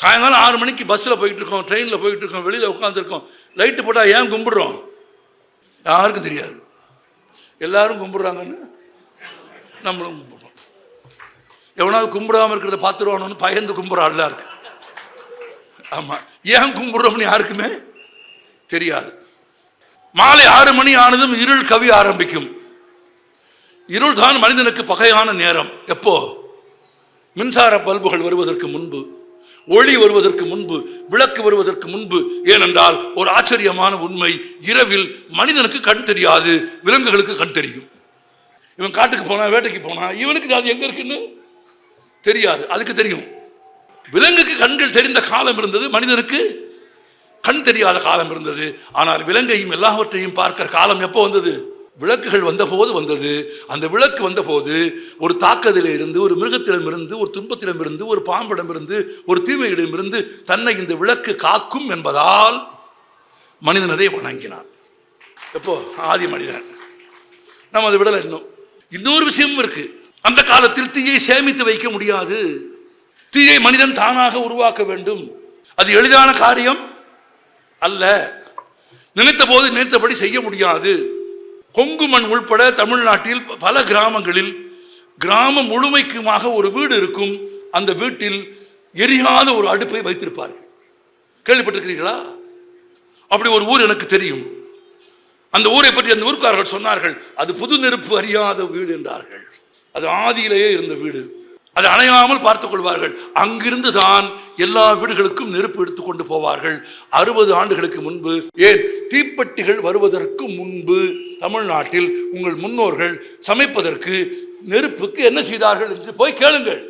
சாயங்காலம் ஆறு மணிக்கு பஸ்ஸில் போயிட்டு இருக்கோம் ட்ரெயினில் போயிட்டு இருக்கோம் வெளியில் உட்காந்துருக்கோம் லைட்டு போட்டால் ஏன் கும்பிடுறோம்? யாருக்கும் தெரியாது. எல்லாரும் கும்பிடுறாங்கன்னு நம்மளும் கும்பிடுறோம். எவனாவது கும்பிடாம இருக்கிறத பார்த்துருவானோன்னு பயந்து கும்பிட்ற ஆள்லாம் இருக்கு. ஆமாம் ஏன் கும்பிடுறோம்னு யாருக்குமே தெரியாது. மாலை ஆறு மணி ஆனதும் இருள் கவி ஆரம்பிக்கும். இருள் தான் மனிதனுக்கு பகையான நேரம். எப்போ? மின்சார பல்புகள் வருவதற்கு முன்பு. ஒளி வருவதற்கு முன்பு விளக்கு வருவதற்கு முன்பு ஏனென்றால் ஒரு ஆச்சரியமான உண்மை இரவில் மனிதனுக்கு கண் தெரியாது விலங்குகளுக்கு கண் தெரியும். இவன் காட்டுக்கு போனா வேட்டைக்கு போனா இவனுக்கு அது எங்க இருக்குன்னு? தெரியாது அதுக்கு தெரியும். விலங்குக்கு கண்கள் தெரிந்த காலம் இருந்தது மனிதனுக்கு கண் தெரியாத காலம் இருந்தது. ஆனால் விலங்கையும் எல்லாவற்றையும் பார்க்கிற காலம் எப்போ வந்தது? விளக்குகள் வந்தபோது வந்தது. அந்த விளக்கு வந்தபோது ஒரு தாக்கத்திலிருந்து ஒரு மிருகத்திடமிருந்து ஒரு துன்பத்திடமிருந்து ஒரு பாம்பிடமிருந்து ஒரு தீமையிடமிருந்து தன்னை இந்த விளக்கு காக்கும் என்பதால் மனிதன் அதை வணங்கினான். எப்போ? ஆதி மனிதன். நம்ம அதை விடலை இன்னும். இன்னொரு விஷயமும் இருக்கு. அந்த காலத்தில் தீயை சேமித்து வைக்க முடியாது. தீயை மனிதன் தானாக உருவாக்க வேண்டும். அது எளிதான காரியம் அல்ல. நினைத்த போது நினைத்தபடி செய்ய முடியாது. கொங்கு மண் உள்பட தமிழ்நாட்டில் பல கிராமங்களில் கிராமம் முழுமைக்குமாக ஒரு வீடு இருக்கும். அந்த வீட்டில் எரியாத ஒரு அடுப்பை வைத்திருப்பார்கள். கேள்விப்பட்டிருக்கிறீர்களா? அப்படி ஒரு ஊர் எனக்கு தெரியும். அந்த ஊரை பற்றி அந்த ஊர்க்காரர்கள் சொன்னார்கள் அது புது நெருப்பு அறியாத வீடு என்றார்கள். அது ஆதியிலேயே இருந்த வீடு. அது அணையாமல் பார்த்துக் கொள்வார்கள். அங்கிருந்து தான் எல்லா வீடுகளுக்கும் நெருப்பு எடுத்துக் கொண்டு போவார்கள். அறுபது ஆண்டுகளுக்கு முன்பு ஏன் தீப்பெட்டிகள் வருவதற்கு முன்பு தமிழ்நாட்டில் உங்கள் முன்னோர்கள் சமைப்பதற்கு நெருப்புக்கு என்ன செய்தார்கள் என்று போய் கேளுங்கள்.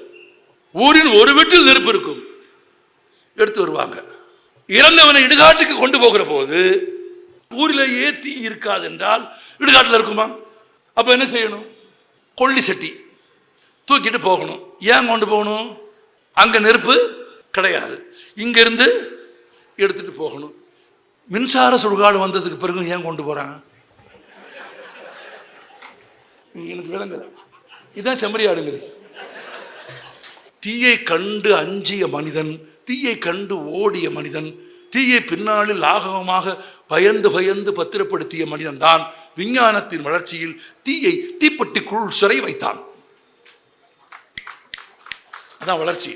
ஊரின் ஒரு வீட்டில் நெருப்பு இருக்கும். எடுத்து வருவாங்க. இறந்தவனை இடுகாட்டுக்கு கொண்டு போகிற போது ஊரிலேயே தீ இருக்காது என்றால் இடுகாட்டில் இருக்குமா? அப்ப என்ன செய்யணும்? கொள்ளி சட்டி தூக்கிட்டு போகணும். ஏன் கொண்டு போகணும்? அங்க நெருப்பு கிடையாது. இங்கிருந்து எடுத்துட்டு போகணும். மின்சார சுடுகாடு வந்ததுக்கு பிறகு ஏன் கொண்டு போறாங்க? எனக்கு விளங்குது இதுதான் செம்மறியாடுங்கிறது தீயை கண்டு அஞ்சிய மனிதன் தீயை கண்டு ஓடிய மனிதன் தீயை பின்னாளில் லாகவமாக பயந்து பயந்து பத்திரப்படுத்திய மனிதன் தான் விஞ்ஞானத்தின் வளர்ச்சியில் தீயை தீப்பெட்டிக்குள் சிறை வைத்தான் அதான் வளர்ச்சி.